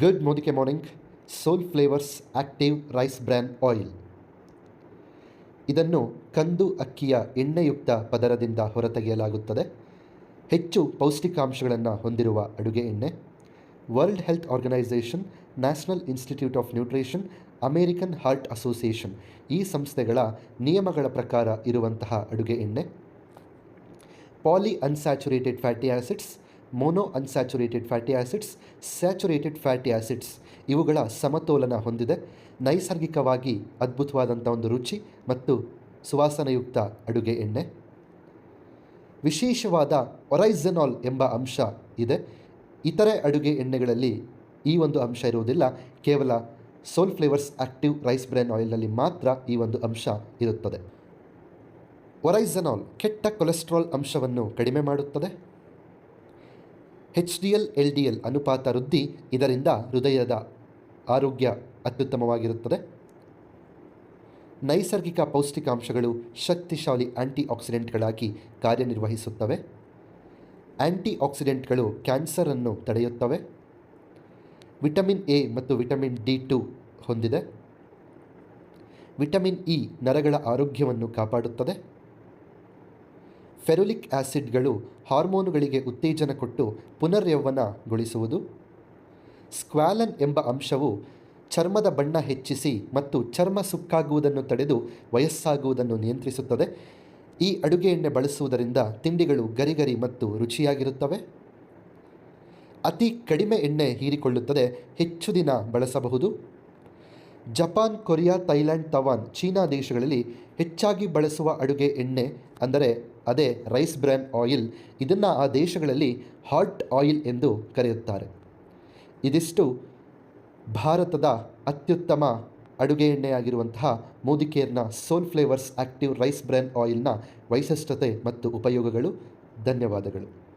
Good ಮೋದಿಕೆ morning soul flavours active rice bran oil ಇದನ್ನು ಕಂದು ಅಕ್ಕಿಯ ಎಣ್ಣೆಯುಕ್ತ ಪದರದಿಂದ ಹೊರತೆಗೆಯಲಾಗುತ್ತದೆ. ಹೆಚ್ಚು ಪೌಷ್ಟಿಕಾಂಶಗಳನ್ನು ಹೊಂದಿರುವ ಅಡುಗೆ ಎಣ್ಣೆ. World Health Organization National Institute of Nutrition American Heart Association ಈ ಸಂಸ್ಥೆಗಳ ನಿಯಮಗಳ ಪ್ರಕಾರ ಇರುವಂತಹ ಅಡುಗೆ ಎಣ್ಣೆ. Poly unsaturated fatty acids mono unsaturated fatty acids saturated fatty acids ಇವುಗಳ ಸಮತೋಲನ ಹೊಂದಿದೆ. ನೈಸರ್ಗಿಕವಾಗಿ ಅದ್ಭುತವಾದಂಥ ಒಂದು ರುಚಿ ಮತ್ತು ಸುವಾಸನಯುಕ್ತ ಅಡುಗೆ ಎಣ್ಣೆ. ವಿಶೇಷವಾದ ಒರೈಸನಾಲ್ ಎಂಬ ಅಂಶ ಇದೆ. ಇತರೆ ಅಡುಗೆ ಎಣ್ಣೆಗಳಲ್ಲಿ ಈ ಒಂದು ಅಂಶ ಇರುವುದಿಲ್ಲ. ಕೇವಲ soul flavours active rice bran ಆಯಿಲ್ನಲ್ಲಿ ಮಾತ್ರ ಈ ಒಂದು ಅಂಶ ಇರುತ್ತದೆ. ಒರೈಸನಾಲ್ ಕೆಟ್ಟ ಕೊಲೆಸ್ಟ್ರಾಲ್ ಅಂಶವನ್ನು ಕಡಿಮೆ ಮಾಡುತ್ತದೆ. H D L L D L ಅನುಪಾತ ವೃದ್ಧಿ ಇದರಿಂದ ಹೃದಯದ ಆರೋಗ್ಯ ಅತ್ಯುತ್ತಮವಾಗಿರುತ್ತದೆ. ನೈಸರ್ಗಿಕ ಪೌಷ್ಟಿಕಾಂಶಗಳು ಶಕ್ತಿಶಾಲಿ ಆ್ಯಂಟಿ ಆಕ್ಸಿಡೆಂಟ್ಗಳಾಗಿ ಕಾರ್ಯನಿರ್ವಹಿಸುತ್ತವೆ. ಆ್ಯಂಟಿ ಆಕ್ಸಿಡೆಂಟ್ಗಳು ಕ್ಯಾನ್ಸರನ್ನು ತಡೆಯುತ್ತವೆ. ವಿಟಮಿನ್ ಎ ಮತ್ತು ವಿಟಮಿನ್ ಡಿ ಟು ಹೊಂದಿದೆ. ವಿಟಮಿನ್ ಇ ನರಗಳ ಆರೋಗ್ಯವನ್ನು ಕಾಪಾಡುತ್ತದೆ. ಫೆರುಲಿಕ್ ಆ್ಯಸಿಡ್ಗಳು ಹಾರ್ಮೋನುಗಳಿಗೆ ಉತ್ತೇಜನ ಕೊಟ್ಟು ಪುನರ್ಯೌವನಗೊಳಿಸುವುದು. ಸ್ಕ್ವಾಲನ್ ಎಂಬ ಅಂಶವು ಚರ್ಮದ ಬಣ್ಣ ಹೆಚ್ಚಿಸಿ ಮತ್ತು ಚರ್ಮ ಸುಕ್ಕಾಗುವುದನ್ನು ತಡೆದು ವಯಸ್ಸಾಗುವುದನ್ನು ನಿಯಂತ್ರಿಸುತ್ತದೆ. ಈ ಅಡುಗೆ ಎಣ್ಣೆ ಬಳಸುವುದರಿಂದ ತಿಂಡಿಗಳು ಗರಿಗರಿ ಮತ್ತು ರುಚಿಯಾಗಿರುತ್ತವೆ. ಅತಿ ಕಡಿಮೆ ಎಣ್ಣೆ ಹೀರಿಕೊಳ್ಳುತ್ತದೆ, ಹೆಚ್ಚು ದಿನ ಬಳಸಬಹುದು. Japan, Korea, Thailand, Taiwan, China ದೇಶಗಳಲ್ಲಿ ಹೆಚ್ಚಾಗಿ ಬಳಸುವ ಅಡುಗೆ ಎಣ್ಣೆ ಅಂದರೆ ಅದೇ ರೈಸ್ ಬ್ರ್ಯಾನ್ ಆಯಿಲ್. ಇದನ್ನು ಆ ದೇಶಗಳಲ್ಲಿ ಹಾಟ್ ಆಯಿಲ್ ಎಂದು ಕರೆಯುತ್ತಾರೆ. ಇದಿಷ್ಟು ಭಾರತದ ಅತ್ಯುತ್ತಮ ಅಡುಗೆ ಎಣ್ಣೆಯಾಗಿರುವಂತಹ ಮೋದಿಕೇರ್ನ soul flavours active rice bran ಆಯಿಲ್ನ ವೈಶಿಷ್ಟ್ಯತೆ ಮತ್ತು ಉಪಯೋಗಗಳು. ಧನ್ಯವಾದಗಳು.